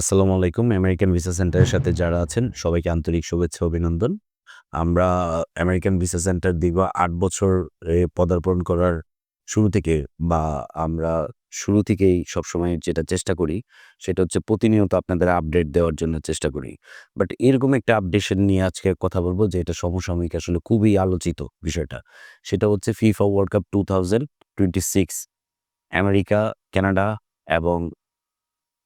আসসালামু আলাইকুম। American visa সেন্টারের সাথে যারা আছেন সবাইকে আন্তরিক শুভেচ্ছা অভিনন্দন। আমরা আমেরিকান ভিসা সেন্টার দীর্ঘ আট বছর পদার্পণ করার শুরু থেকে বা আমরা শুরু থেকেই সবসময় যেটা চেষ্টা করি সেটা হচ্ছে প্রতিনিয়ত আপনাদের আপডেট দেওয়ার জন্য চেষ্টা করি। বাট এরকম একটা আপডেশন নিয়ে আজকে কথা বলব যে এটা সমসাময়িক আসলে খুবই আলোচিত বিষয়টা। সেটা হচ্ছে FIFA World Cup 2026 America, Canada এবং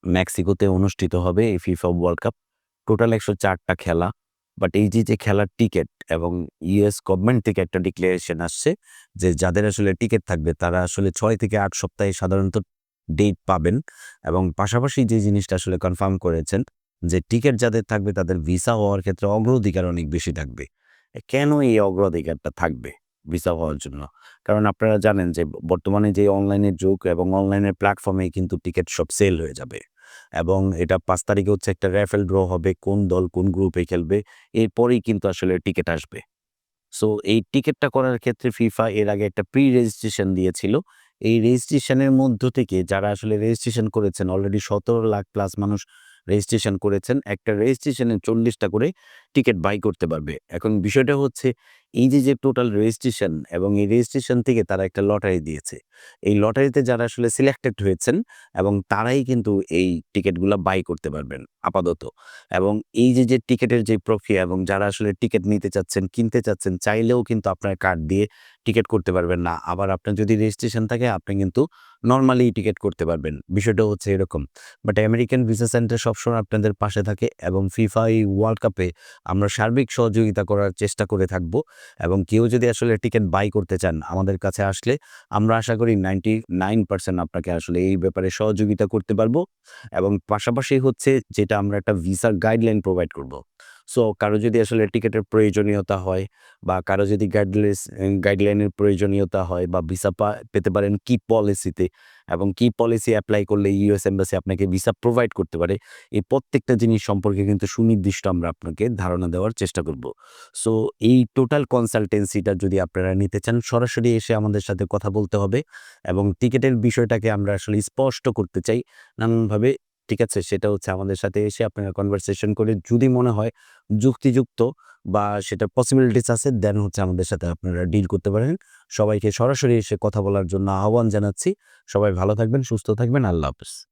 মেক্সিকোতে অনুষ্ঠিত হবে এই ফিফা ওয়ার্ল্ড কাপ। টোটাল একশো চারটা খেলা। বাট এই যে, যে খেলার টিকিট এবং ইউএস গভর্নমেন্ট থেকে একটা ডিক্লারেশন আসছে যে যাদের আসলে টিকিট থাকবে তারা আসলে ছয় থেকে আট সপ্তাহে সাধারণত ডেট পাবেন এবং পাশাপাশি যে জিনিসটা আসলে কনফার্ম করেছেন যে টিকিট যাদের থাকবে তাদের ভিসা হওয়ার ক্ষেত্রে অগ্রাধিকার অনেক বেশি থাকবে। কেন এই অগ্রাধিকারটা থাকবে ভিসা হওয়ার জন্য? কারণ আপনারা জানেন যে বর্তমানে যে অনলাইনের যুগ এবং অনলাইনের প্ল্যাটফর্মেই কিন্তু টিকিট সব সেল হয়ে যাবে। এবং এটা পাঁচ তারিখে হচ্ছে একটা র‍্যাফেল ড্র হবে, কোন দল কোন গ্রুপে খেলবে। এরপরেই কিন্তু আসলে টিকিট আসবে। সো এই টিকিটটা করার ক্ষেত্রে ফিফা এর আগে একটা প্রি রেজিস্ট্রেশন দিয়েছিল। এই রেজিস্ট্রেশনের মধ্য থেকে যারা আসলে রেজিস্ট্রেশন করেছেন অলরেডি ১৭ লাখ প্লাস মানুষ রেজিস্ট্রেশন করেছেন। একটা রেজিস্ট্রেশনে চল্লিশটা করে টিকেট বাই করতে পারবে। এখন বিষয়টা হচ্ছে এই যে, যে টোটাল রেজিস্ট্রেশন এবং এই রেজিস্ট্রেশন থেকে তারা একটা লটারি দিয়েছে। এই লটারিতে যারা আসলে সিলেক্টেড হয়েছেন এবং তারাই কিন্তু এই টিকেটগুলা বাই করতে পারবেন আপাতত। এবং এই যে, যে টিকিটের যে প্রক্রিয়া এবং যারা আসলে টিকিট নিতে চাচ্ছেন, কিনতে চাচ্ছেন চাইলেও কিন্তু আপনার কার্ড দিয়ে টিকিট করতে পারবেন না। আবার আপনার যদি রেজিস্ট্রেশন থাকে আপনি কিন্তু নর্মালি টিকিট করতে পারবেন। বিষয়টা হচ্ছে এরকম। বাট আমেরিকান ভিসা সেন্টার সবসময় আপনাদের পাশে থাকে এবং ফিফা এই ওয়ার্ল্ড কাপে আমরা সার্বিক সহযোগিতা করার চেষ্টা করে থাকব। এবং কেউ যদি আসলে টিকিট বাই করতে চান আমাদের কাছে আসলে আমরা আশা করি 99% আপনাকে আসলে এই ব্যাপারে সহযোগিতা করতে পারব এবং পাশাপাশি হচ্ছে যেটা আমরা একটা ভিসার গাইডলাইন প্রোভাইড করব। সো কারও যদি আসলে টিকেটের প্রয়োজনীয়তা হয় বা কারও যদি গাইডলেস গাইডলাইনের প্রয়োজনীয়তা হয় বা ভিসা পেতে পারেন কি পলিসিতে এবং কি পলিসি অ্যাপ্লাই করলে ইউএস এম্বাসি আপনাকে ভিসা প্রোভাইড করতে পারে। এই প্রত্যেকটা জিনিস সম্পর্কে কিন্তু সুনির্দিষ্ট আমরা আপনাকে ধারণা দেওয়ার চেষ্টা করব। সো এই টোটাল কনসালটেন্সিটা যদি আপনারা নিতে চান, সরাসরি এসে আমাদের সাথে কথা বলতে হবে এবং টিকেটের বিষয়টাকে আমরা আসলে স্পষ্ট করতে চাই নানানভাবে। ঠিক আছে? সেটা হচ্ছে আমাদের সাথে এসে আপনারা কনভারসেশন করে যদি মনে হয় যুক্তিযুক্ত বা সেটা পসিবিলিটিস আছে দেন হচ্ছে আমাদের সাথে আপনারা ডিল করতে পারেন। সবাইকে সরাসরি এসে কথা বলার জন্য আহ্বান জানাচ্ছি। সবাই ভালো থাকবেন, সুস্থ থাকবেন। আল্লাহ হাফেজ।